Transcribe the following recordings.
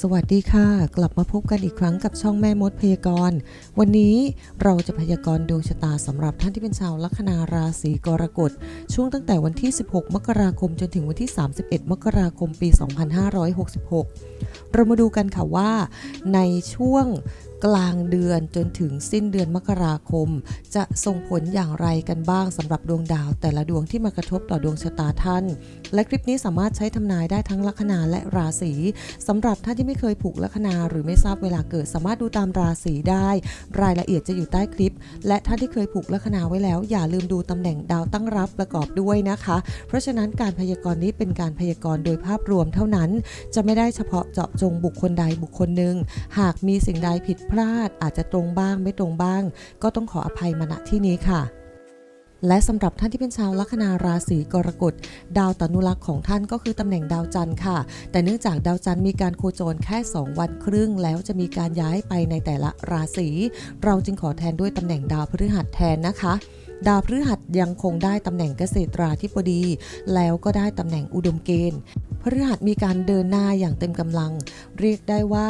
สวัสดีค่ะ กลับมาพบกันอีกครั้งกับช่องแม่มดพยากรณ์ วันนี้เราจะพยากรณ์ดวงชะตาสำหรับท่านที่เป็นชาวลัคนาราศีกรกฎ ช่วงตั้งแต่วันที่ 16 มกราคมจนถึงวันที่ 31 มกราคมปี 2566 เรามาดูกันค่ะว่าในช่วง กลางเดือนจนถึงสิ้นเดือนมกราคม จะส่งผลอย่างไรกันบ้างสำหรับดวงดาว แต่ละดวงที่มากระทบต่อดวงชะตาท่าน และคลิปนี้สามารถใช้ทำนายได้ทั้งลัคนาและราศีสำหรับท่านที่ไม่เคยผูกลัคนาหรือไม่ทราบเวลาเกิด สามารถดูตามราศีได้ รายละเอียดจะอยู่ใต้คลิป และท่านที่เคยผูกลัคนาไว้แล้ว อย่าลืมดูตำแหน่งดาวตั้งรับประกอบด้วยนะคะ เพราะฉะนั้นการพยากรณ์นี้เป็นการพยากรณ์โดยภาพรวมเท่านั้น จะไม่ได้เฉพาะเจาะจงบุคคลใดบุคคลหนึ่งหากมีสิ่งใดผิดพลาดอาจจะตรงบ้างไม่ตรงบ้าง ก็ต้องขออภัยมาณที่นี้ค่ะและสำหรับท่านที่เป็นชาวลัคนาราศีกรกฎดาวตนุลักษ์ของท่านก็คือตำแหน่งดาวจันทร์ค่ะ แต่เนื่องจากดาวจันทร์มีการโคจรแค่ 2 วันครึ่ง แล้วจะมีการย้ายไปในแต่ละราศีเราจึงขอแทนด้วยตำแหน่งดาวพฤหัสแทนนะคะ ดาวพฤหัสยังคงได้ตำแหน่งเกษตราธิบดี แล้วก็ได้ตำแหน่งอุดมเกณฑ์พฤหัสมีการเดินหน้าอย่างเต็มกำลัง เรียกได้ว่า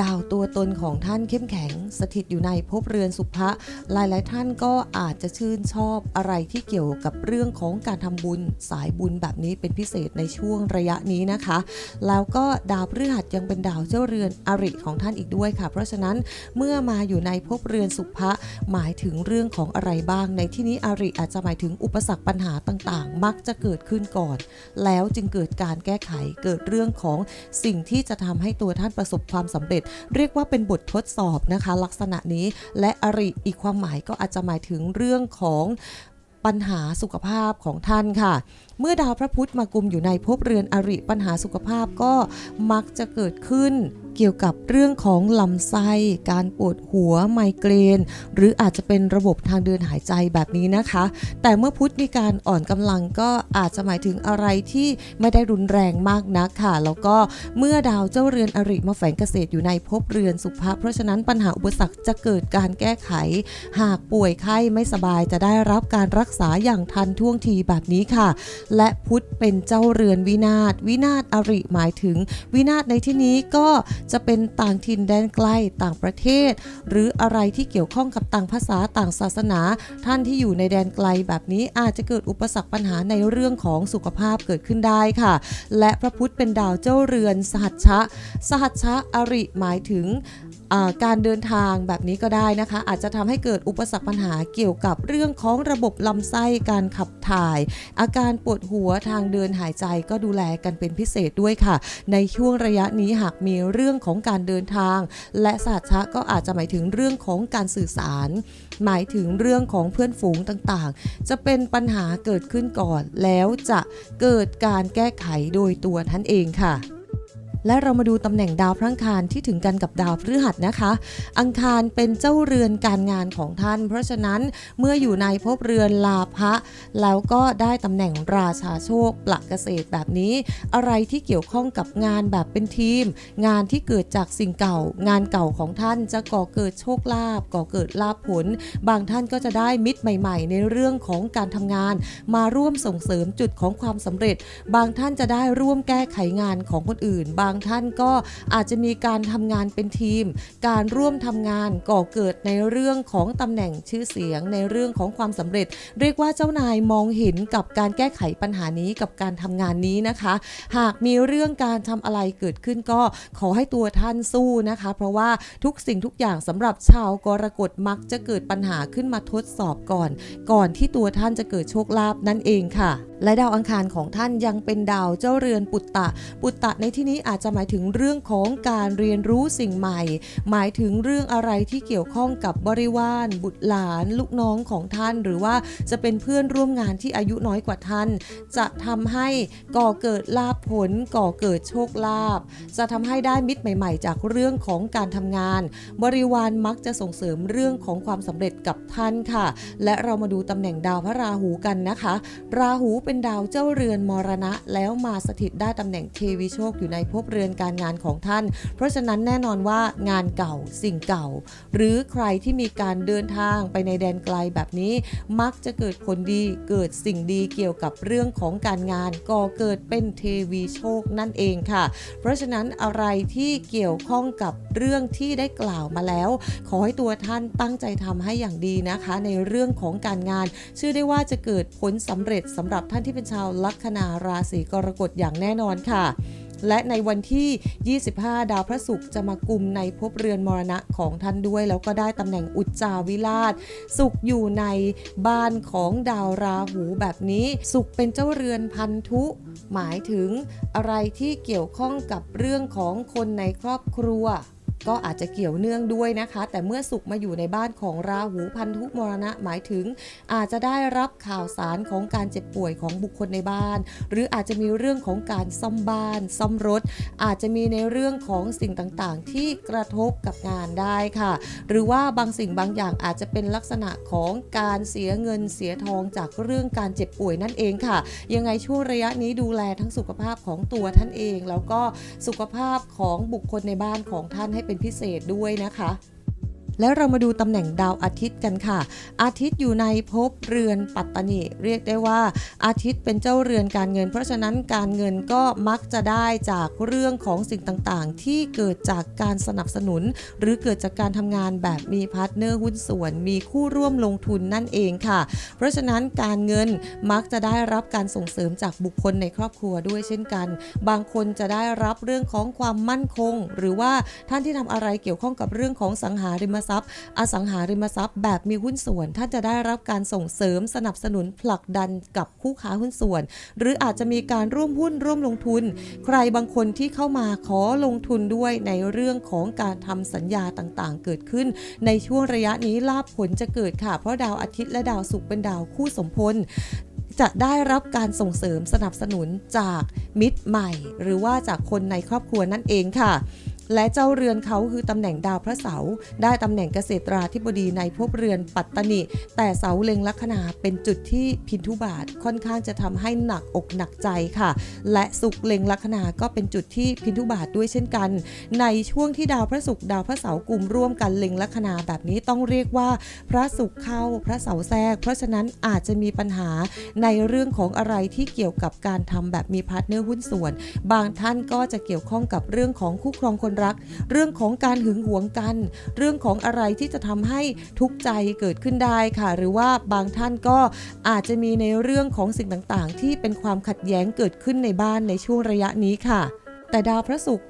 ดาวตัวตนของท่านเข้มแข็ง สถิตอยู่ในภพเรือนสุภะหลายๆ ท่านก็อาจจะชื่นชอบอะไรที่เกี่ยวกับเรื่องของการทำบุญสายบุญแบบนี้เป็นพิเศษในช่วงระยะนี้นะคะ แล้วก็ดาวพฤหัสยังเป็นดาวเจ้าเรือนอริของท่านอีกด้วยค่ะ เพราะฉะนั้นเมื่อมาอยู่ในภพเรือนสุภะหมายถึงเรื่องของอะไรบ้างในที่นี้อาริอาจจะหมายถึงอุปสรรคปัญหาต่างๆ มักจะเกิดขึ้นก่อน แล้วจึงเกิดการแก้ไขเกิดเรื่องของสิ่งที่จะทำให้ตัวท่านประสบความสำเร็จ เรียกว่าเป็นบททดสอบนะคะ ลักษณะนี้และอริอีกความหมายก็อาจจะหมายถึงเรื่องของปัญหาสุขภาพของท่านค่ะ เมื่อดาวพระพุธมากุมอยู่ในภพเรือนอริปัญหาสุขภาพก็มักจะเกิดขึ้น เกี่ยวกับเรื่องของลำไส้ การปวดหัวไมเกรน หรืออาจจะเป็นระบบทางเดินหายใจแบบนี้นะคะ แต่เมื่อพุธมีการอ่อนกำลังก็อาจจะหมายถึงอะไรที่ไม่ได้รุนแรงมากนักค่ะ แล้วก็เมื่อดาวเจ้าเรือนอริมาแฝงเกษตรอยู่ในภพเรือนสุภาพเพราะฉะนั้นปัญหาอุปสรรคจะเกิดการแก้ไข หากป่วยไข้ไม่สบายจะได้รับการรักษาอย่างทันท่วงทีแบบนี้ค่ะ และพุธเป็นเจ้าเรือนวินาศวินาศอริหมายถึง วินาศในที่นี้ก็จะเป็นต่างถิ่นแดนไกลต่างประเทศ หรืออะไรที่เกี่ยวข้องกับต่างภาษาต่างศาสนา ท่านที่อยู่ในแดนไกลแบบนี้อาจจะเกิดอุปสรรคปัญหาในเรื่องของสุขภาพเกิดขึ้นได้ค่ะ และพระพุธเป็นดาวเจ้าเรือนสหัชชะ สหัชชะอริหมายถึงการเดินทางแบบนี้ก็ได้นะคะ อาจจะทำให้เกิดอุปสรรคปัญหาเกี่ยวกับเรื่องของระบบลำไส้การขับถ่าย อาการปวดหัวทางเดินหายใจก็ดูแลกันเป็นพิเศษด้วยค่ะ ในช่วงระยะนี้หากมีเรื่องของการเดินทาง และศาสตร์ชะก็อาจจะหมายถึงเรื่องของการสื่อสาร หมายถึงเรื่องของเพื่อนฝูงต่างๆ จะเป็นปัญหาเกิดขึ้นก่อน แล้วจะเกิดการแก้ไขโดยตัวท่านเองค่ะ และเรามาดูตำแหน่งดาวพระอังคารที่ถึงกันกับดาวพฤหัสนะคะ อังคารเป็นเจ้าเรือนการงานของท่าน เพราะฉะนั้นเมื่ออยู่ในภพเรือนลาภะแล้วก็ได้ตำแหน่งราชาโชคปลักเกษตรแบบนี้ อะไรที่เกี่ยวข้องกับงานแบบเป็นทีม งานที่เกิดจากสิ่งเก่า งานเก่าของท่านจะก่อเกิดโชคลาภก่อเกิดลาภผล บางท่านก็จะได้มิตรใหม่ ๆ ในเรื่องของการทำงาน มาร่วมส่งเสริมจุดของความสำเร็จ บางท่านจะได้ร่วมแก้ไขงานของคนอื่น บางท่านก็อาจจะมีการทำงานเป็นทีม การร่วมทำงานก่อเกิดในเรื่องของตำแหน่งชื่อเสียง ในเรื่องของความสำเร็จ เรียกว่าเจ้านายมองเห็นกับการแก้ไขปัญหานี้กับการทำงานนี้นะคะ หากมีเรื่องการทำอะไรเกิดขึ้นก็ขอให้ตัวท่านสู้นะคะ เพราะว่าทุกสิ่งทุกอย่างสำหรับชาวกรกฎมักจะเกิดปัญหาขึ้นมาทดสอบก่อน ก่อนที่ตัวท่านจะเกิดโชคลาภนั่นเองค่ะและดาวอังคารของท่านยังเป็นดาวเจ้าเรือนปุตตะ ปุตตะในที่นี้อาจจะหมายถึงเรื่องของการเรียนรู้สิ่งใหม่ หมายถึงเรื่องอะไรที่เกี่ยวข้องกับบริวาร บุตรหลาน ลูกน้องของท่าน หรือว่าจะเป็นเพื่อนร่วมงานที่อายุน้อยกว่าท่าน จะทำให้ก่อเกิดลาภผล ก่อเกิดโชคลาภจะทำให้ได้มิตรใหม่ ๆ จากเรื่องของการทำงาน บริวารมักจะส่งเสริมเรื่องของความสำเร็จกับท่านค่ะ และเรามาดูตำแหน่งดาวพระราหูกันนะคะ ราหูเป็นดาวเจ้าเรือนมรณะ แล้วมาสถิตได้ตำแหน่งเทวีโชคอยู่ในภพเรือนการงานของท่าน เพราะฉะนั้นแน่นอนว่างานเก่าสิ่งเก่า หรือใครที่มีการเดินทางไปในแดนไกลแบบนี้ มักจะเกิดผลดีเกิดสิ่งดีเกี่ยวกับเรื่องของการงานก่อเกิดเป็นเทวีโชคนั่นเองค่ะ เพราะฉะนั้นอะไรที่เกี่ยวข้องกับเรื่องที่ได้กล่าวมาแล้ว ขอให้ตัวท่านตั้งใจทำให้อย่างดีนะคะ ในเรื่องของการงานเชื่อได้ว่าจะเกิดผลสำเร็จสำหรับท่านที่เป็นชาวลัคนาราศีกรกฎอย่างแน่นอนค่ะ และในวันที่ 25 ดาวพระศุกร์จะมากุมในภพเรือนมรณะของท่านด้วย แล้วก็ได้ตำแหน่งอุจจาวิราช สุขอยู่ในบ้านของดาวราหูแบบนี้สุขเป็นเจ้าเรือนพันธุ หมายถึงอะไรที่เกี่ยวข้องกับเรื่องของคนในครอบครัว ก็อาจจะเกี่ยวเนื่องด้วยนะคะ แต่เมื่อสุขมาอยู่ในบ้านของราหูพันธุมรณะหมายถึง อาจจะได้รับข่าวสารของการเจ็บป่วยของบุคคลในบ้าน หรืออาจจะมีเรื่องของการซ่อมบ้านซ่อมรถ อาจจะมีในเรื่องของสิ่งต่างๆ ที่กระทบกับงานได้ค่ะ หรือว่าบางสิ่งบางอย่างอาจจะเป็นลักษณะของการเสียเงินเสียทองจากเรื่องการเจ็บป่วยนั่นเองค่ะ ยังไงช่วงระยะนี้ดูแลทั้งสุขภาพของตัวท่านเอง แล้วก็สุขภาพของบุคคลในบ้านของท่านให้เป็นพิเศษด้วยนะคะ แล้วเรามาดูตำแหน่งดาวอาทิตย์กันค่ะ อาทิตย์อยู่ในภพเรือนปัตตนิเรียกได้ว่า อาทิตย์เป็นเจ้าเรือนการเงิน เพราะฉะนั้นการเงินก็มักจะได้จากเรื่องของสิ่งต่างๆ ที่เกิดจากการสนับสนุน หรือเกิดจากการทำงานแบบมีพาร์ทเนอร์หุ้นส่วน มีคู่ร่วมลงทุนนั่นเองค่ะ เพราะฉะนั้นการเงินมักจะได้รับการส่งเสริมจากบุคคลในครอบครัวด้วยเช่นกัน บางคนจะได้รับเรื่องของความมั่นคง หรือว่าท่านที่ทำอะไรเกี่ยวข้องกับเรื่องของสังหาริมทรัพย์ อสังหาริมทรัพย์ แบบมีหุ้นส่วน ท่านจะได้รับการส่งเสริมสนับสนุนผลักดันกับคู่ค้าหุ้นส่วน หรืออาจจะมีการร่วมหุ้นร่วมลงทุน ใครบางคนที่เข้ามาขอลงทุนด้วยในเรื่องของการทำสัญญาต่างๆ เกิดขึ้น ในช่วงระยะนี้ลาภผลจะเกิดค่ะ เพราะดาวอาทิตย์และดาวศุกร์เป็นดาวคู่สมพลจะได้รับการส่งเสริมสนับสนุนจากมิตรใหม่ หรือว่าจากคนในครอบครัวนั่นเองค่ะ และเจ้าเรือนเขาคือตำแหน่งดาวพระเสาร์ได้ตำแหน่งเกษตราธิบดีในภพเรือนปัตตนิแต่เสาเล็งลัคนาเป็นจุดที่พินทุบาทค่อนข้างจะทำให้หนักอกหนักใจค่ะ และสุขเล็งลัคนาก็เป็นจุดที่พินทุบาทด้วยเช่นกัน ในช่วงที่ดาวพระศุกร์ดาวพระเสาร์กลุ่มร่วมกันเล็งลัคนาแบบนี้ต้องเรียกว่า พระศุกร์เข้าพระเสาร์แทรก เพราะฉะนั้นอาจจะมีปัญหาในเรื่องของอะไรที่เกี่ยวกับการทำแบบมีพาร์ทเนอร์หุ้นส่วน บางท่านก็จะเกี่ยวข้องกับเรื่องของคู่ครองคนรัก เรื่องของการหึงหวงกัน เรื่องของอะไรที่จะทำให้ทุกข์ใจเกิดขึ้นได้ค่ะ หรือว่าบางท่านก็อาจจะมีในเรื่องของสิ่งต่างๆ ที่เป็นความขัดแย้งเกิดขึ้นในบ้านในช่วงระยะนี้ค่ะ แต่ดาวพระศุกร์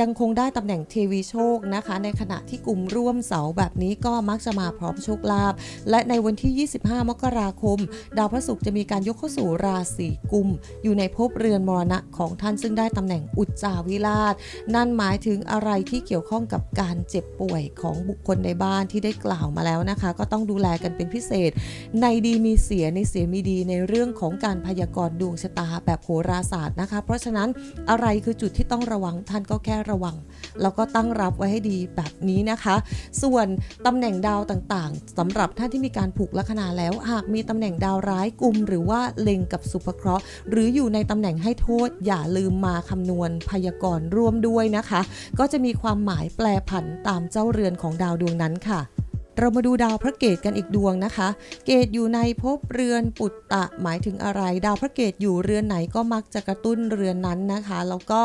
ยังคงได้ตำแหน่งเทวีโชคนะคะ ในขณะที่กลุ่มร่วมเสาแบบนี้ก็มักจะมาพร้อมโชคลาภและในวันที่ 25 มกราคม ดาวพระศุกร์จะมีการยกเข้าสู่ราศีกุม อยู่ในภพเรือนมรณะของท่านซึ่งได้ตำแหน่งอุจจาวิราช นั่นหมายถึงอะไรที่เกี่ยวข้องกับการเจ็บป่วยของบุคคลในบ้านที่ได้กล่าวมาแล้วนะคะ ก็ต้องดูแลกันเป็นพิเศษ ในดีมีเสียในเสียมีดีในเรื่องของการพยากรณ์ดวงชะตาแบบโหราศาสตร์นะคะ เพราะฉะนั้นอะไรคือจุดที่ต้องระวังท่านก็แค่ระวัง แล้วก็ตั้งรับไว้ให้ดีแบบนี้นะคะ ส่วนตำแหน่งดาวต่างๆสำหรับท่านที่มีการผูกลัคนาแล้ว หากมีตำแหน่งดาวร้ายกลุ่ม หรือว่าเล็งกับสุภเคราะห์ หรืออยู่ในตำแหน่งให้โทษ อย่าลืมมาคำนวณพยากรณ์ร่วมด้วยนะคะ ก็จะมีความหมายแปลผันตามเจ้าเรือนของดาวดวงนั้นค่ะ เรามาดูดาวพระเกตกันอีกดวงนะคะ เกตอยู่ในภพเรือนปุตตะหมายถึงอะไร ดาวพระเกตอยู่เรือนไหนก็มักจะกระตุ้นเรือนนั้นนะคะ แล้วก็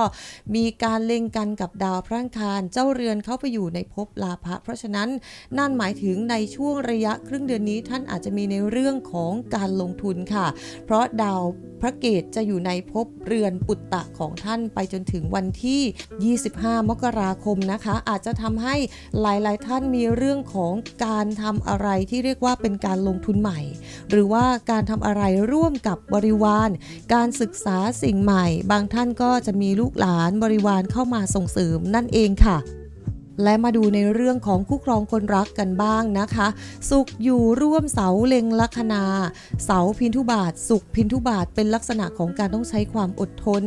มีการเล็งกันกับดาวพระอังคารเจ้าเรือนเข้าไปอยู่ในภพลาภะเพราะฉะนั้นนั่นหมายถึงในช่วงระยะครึ่งเดือนนี้ท่านอาจจะมีในเรื่องของการลงทุนค่ะ เพราะดาวพระเกตจะอยู่ในภพเรือนปุตตะของท่านไปจนถึงวันที่ 25 มกราคมนะคะ อาจจะทำให้หลาย ๆ ท่านมีเรื่องของการทำอะไรที่เรียกว่าเป็นการลงทุนใหม่ หรือว่าการทำอะไรร่วมกับบริวาร การศึกษาสิ่งใหม่ บางท่านก็จะมีลูกหลานบริวารเข้ามาส่งเสริมนั่นเองค่ะ และมาดูในเรื่องของคู่ครองคนรักกันบ้างนะคะ สุขอยู่ร่วมเสาเล็งลัคนาเสาพินทุบาท สุขพินทุบาทเป็นลักษณะของการต้องใช้ความอดทน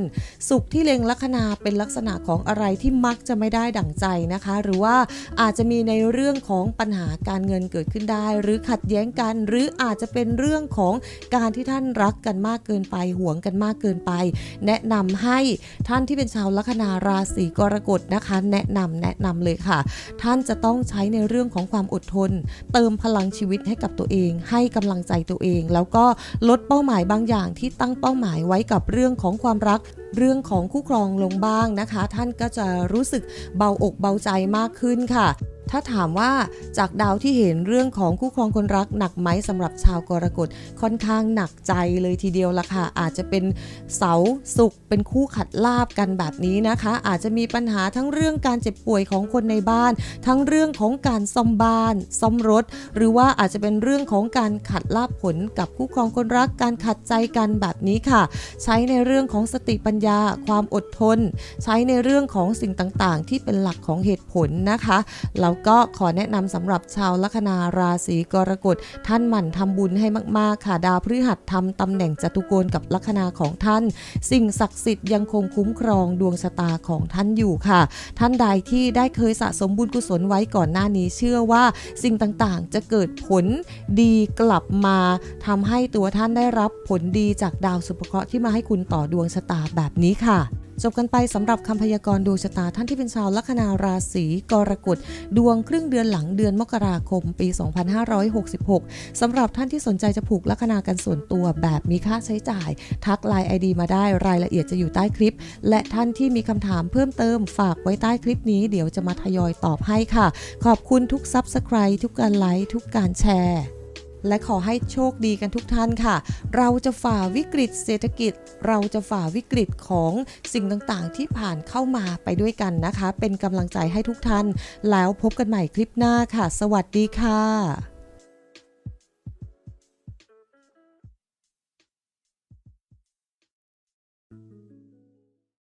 สุขที่เล็งลัคนาเป็นลักษณะของอะไรที่มักจะไม่ได้ดั่งใจนะคะ หรือว่าอาจจะมีในเรื่องของปัญหาการเงินเกิดขึ้นได้ หรือขัดแย้งกัน หรืออาจจะเป็นเรื่องของการที่ท่านรักกันมากเกินไปห่วงกันมากเกินไป แนะนำให้ท่านที่เป็นชาวลัคนาราศีกรกฎนะคะ แนะนำแนะนำเลยค่ะ ท่านจะต้องใช้ในเรื่องของความอดทน เติมพลังชีวิตให้กับตัวเอง ให้กำลังใจตัวเอง แล้วก็ลดเป้าหมายบางอย่างที่ตั้งเป้าหมายไว้กับเรื่องของความรัก เรื่องของคู่ครองลงบ้างนะคะ ท่านก็จะรู้สึกเบาอกเบาใจมากขึ้นค่ะถ้าถามว่าจากดาวที่เห็นเรื่องของคู่ครองคนรักหนักไหมสำหรับชาวกรกฎค่อนข้างหนักใจเลยทีเดียวละค่ะ อาจจะเป็นเสาสุขเป็นคู่ขัดลาบกันแบบนี้นะคะ อาจจะมีปัญหาทั้งเรื่องการเจ็บป่วยของคนในบ้าน ทั้งเรื่องของการซ่อมบ้าน ซ่อมรถ หรือว่าอาจจะเป็นเรื่องของการขัดลาบผลกับคู่ครองคนรัก การขัดใจกันแบบนี้ค่ะ ใช้ในเรื่องของสติปัญญา ความอดทน ใช้ในเรื่องของสิ่งต่างๆ ที่เป็นหลักของเหตุผลนะคะแล้วก็ขอแนะนำสำหรับชาวลัคนาราศีกรกฎท่านหมั่นทำบุญให้มากๆค่ะดาวพฤหัสทำตำแหน่งจตุโกณกับลัคนาของท่าน สิ่งศักดิ์สิทธิ์ยังคงคุ้มครองดวงชะตาของท่านอยู่ค่ะ ท่านใดที่ได้เคยสะสมบุญกุศลไว้ก่อนหน้านี้เชื่อว่าสิ่งต่างๆ จะเกิดผลดีกลับมาทำให้ตัวท่านได้รับผลดีจากดาวสุภเคราะห์ที่มาให้คุณต่อดวงชะตาแบบนี้ค่ะจบกันไปสำหรับคำพยากรณ์ดวงชะตาท่านที่เป็นชาวลัคนาราศีกรกฎดวงครึ่งเดือนหลังเดือนมกราคมปี 2566สำหรับท่านที่สนใจจะผูกลัคนากันส่วนตัวแบบมีค่าใช้จ่าย ทักไลน์ ID มาได้รายละเอียดจะอยู่ใต้คลิป และท่านที่มีคำถามเพิ่มเติมฝากไว้ใต้คลิปนี้เดี๋ยวจะมาทยอยตอบให้ค่ะ ขอบคุณทุก Subscribe ทุกการไลค์ทุกการแชร์ และขอให้โชคดีกันทุกท่านค่ะ เราจะฝ่าวิกฤตเศรษฐกิจ เราจะฝ่าวิกฤตของสิ่งต่างๆ ที่ผ่านเข้ามาไปด้วยกันนะคะ เป็นกำลังใจให้ทุกท่าน แล้วพบกันใหม่คลิปหน้าค่ะ สวัสดีค่ะ